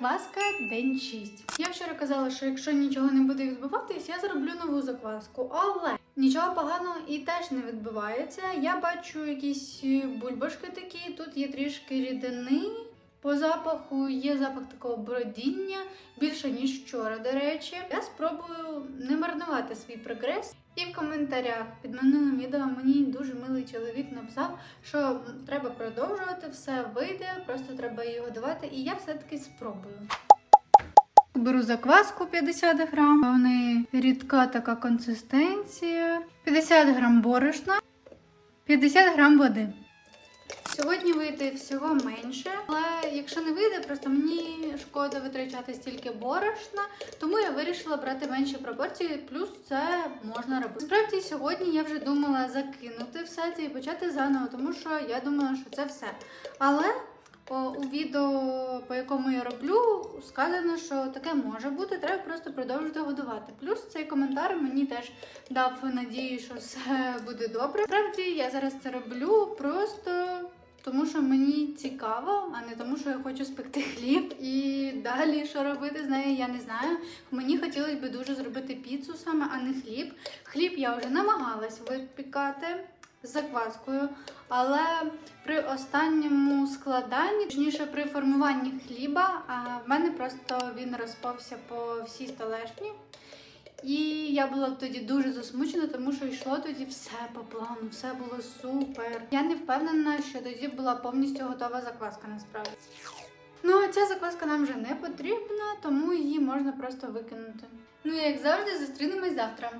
Закваска день 6. Я вчора казала, що якщо нічого не буде відбуватись, я зроблю нову закваску. Але нічого поганого і теж не відбувається. Я бачу якісь е, бульбашки такі, тут є трішки рідини. По запаху є запах такого бродіння більше ніж вчора, до речі. Я спробую не марнувати свій прогрес. І в коментарях під минулим відео мені дуже милий чоловік написав, що треба продовжувати, все вийде, просто треба її годувати, і я все-таки спробую. Беру закваску 50 грам, в неї рідка така консистенція, 50 грам борошна, 50 грам води. Сьогодні вийде всього менше, але якщо не вийде, просто мені шкода витрачати стільки борошна, тому я вирішила брати менші пропорції, плюс це можна робити. Справді, сьогодні я вже думала закинути все це і почати заново, тому що я думала, що це все. Але у відео, по якому я роблю, сказано, що таке може бути, треба просто продовжувати годувати. Плюс цей коментар мені теж дав надію, що все буде добре. Справді я зараз це роблю просто. Тому що мені цікаво, а не тому, що я хочу спекти хліб. І далі що робити з нею, я не знаю. Мені хотілося б дуже зробити піцу саме, а не хліб. Хліб я вже намагалась випікати з закваскою, але при останньому складанні, точніше при формуванні хліба, в мене просто він розпався по всій столешні. І я була тоді дуже засмучена, тому що йшло тоді все по плану, все було супер. Я не впевнена, що тоді була повністю готова закваска насправді. Ну, а ця закваска нам вже не потрібна, тому її можна просто викинути. Ну і як завжди, зустрінемось завтра.